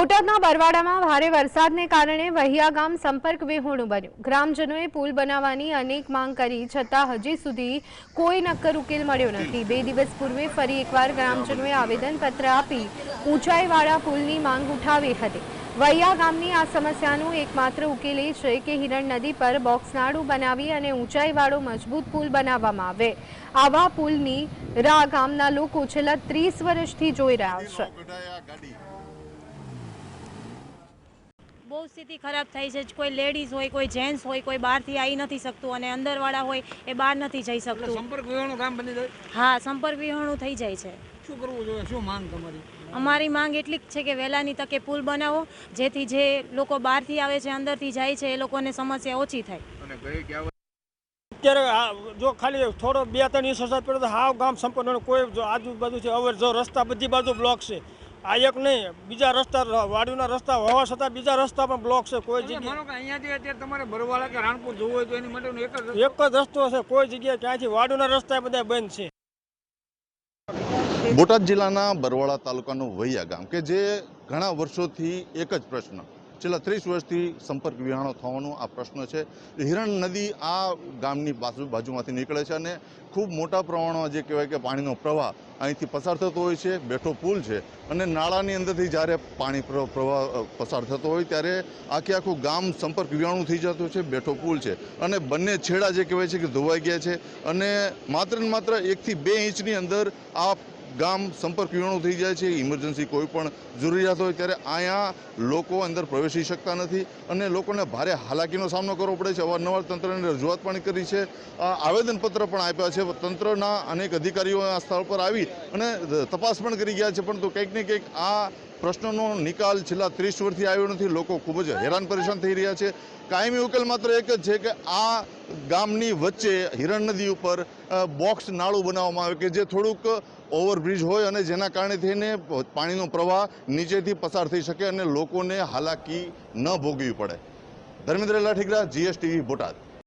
બોટાદના બરવાડામાં ભારે વરસાદને કારણે વહિયા ગામ સંપર્ક વિહોણું બન્યું. ગ્રામજનોએ પુલ બનાવવાની અનેક માંગ કરી, છતાં હજી સુધી કોઈ નક્કર ઉકેલ મળ્યો નથી. બે દિવસ પૂર્વે ફરી એકવાર ગ્રામજનોએ આવેદનપત્ર આપી ઊંચાઈવાળા પુલની માંગ ઉઠાવી હતી. વૈયા ગામની આ સમસ્યાનું એકમાત્ર ઉકેલ એ છે કે હિરણ નદી પર બોક્સનાળું બનાવી અને ઊંચાઈવાળો મજબૂત પુલ બનાવવામાં આવે. આવા પુલની રાહ ગામના લોકો છેલ્લા ત્રીસ વર્ષથી જોઈ રહ્યા છે. બહુ સ્થિતિ ખરાબ થઈ છે. કોઈ લેડીઝ હોય કોઈ જેન્ટ્સ હોય કોઈ બહારથી આવી નથી શકતું અને અંદરવાળા હોય એ બહાર નથી જઈ શકતું. સંપર્ક વિહોણું કામ બની જાય? હા સંપર્ક વિહોણું થઈ જાય છે. શું કરવું જોઈએ? શું માંગ તમારી? અમારી માંગ એટલી જ છે કે વહેલાની તકે પુલ બનાવો જેથી જે લોકો બહારથી આવે છે અંદરથી જાય છે એ લોકોને સમસ્યા ઓછી થાય. અત્યારે જો ખાલી થોડો બે ત્રણ વરસાદ પડ્યો તો હાવ ગામ સંપૂર્ણ કોઈ આજુબાજુ છે અવર જો રસ્તા બધી બાજુ બ્લોક છે. આ એક નહીં બીજા રસ્તા વાડીના રસ્તા હોવા છતાં બીજા રસ્તા પણ બ્લોક છે કોઈ જગ્યાએ. અહીંયાથી અત્યારે તમારે બરવાળા કે રાણપુર જવું હોય તો એની માટેનું એક જ રસ્તો. એક જ રસ્તો છે કોઈ જગ્યાએ ક્યાંથી વાડીના રસ્તા બધા બંધ છે. બોટાદ જિલ્લાના બરવાળા તાલુકાનું વૈયા ગામ કે જે ઘણા વર્ષોથી એક જ પ્રશ્ન. છેલ્લા ત્રીસ વર્ષથી સંપર્ક વિહાણો થવાનો આ પ્રશ્ન છે. હિરણ નદી આ ગામની બાજુ બાજુમાંથી નીકળે છે અને ખૂબ મોટા પ્રમાણમાં જે કહેવાય કે પાણીનો પ્રવાહ અહીંથી પસાર થતો હોય છે, બેઠો પુલ છે અને નાળાની અંદરથી જ્યારે પાણી પ્રવાહ પસાર થતો હોય ત્યારે આખે આખું ગામ સંપર્ક વિહાણું થઈ જતું છે, બેઠો પુલ છે અને બંને છેડા જે કહેવાય છે કે ધોવાઈ ગયા છે અને માત્ર ને માત્ર એકથી બે ઇંચની અંદર આ ગામ સંપર્ક વિહોણું થઈ જાય છે ઇમરજન્સી કોઈ પણ જરૂરિયાત હોય ત્યારે અહીંયા લોકો અંદર પ્રવેશી શકતા નથી અને લોકોને ભારે હાલાકીનો સામનો કરવો પડે છે. અવારનવાર તંત્રને રજૂઆત પણ કરી છે. આવેદનપત્ર પણ આપ્યા છે. તંત્રના અનેક અધિકારીઓ આ સ્થળ પર આવી અને તપાસ પણ કરી ગયા છે. પરંતુ કંઈક ને કંઈક આ પ્રશ્નનો નિકાલ છેલ્લા ત્રીસ વર્ષથી આવ્યો નથી. લોકો ખૂબ જ હેરાન પરેશાન થઈ રહ્યા છે. કાયમી ઉકેલ માત્ર એક જ છે કે આ ગામની વચ્ચે હિરણ નદી ઉપર બોક્સ નાળું બનાવવામાં આવે કે જે થોડુંક ઓવરબ્રિજ હોય અને જેના કારણે થઈને પાણીનો પ્રવાહ નીચેથી પસાર થઈ શકે અને લોકોને હાલાકી ન ભોગવી પડે. ધર્મેન્દ્ર લાઠીગરા જીએસટીવી બોટાદ.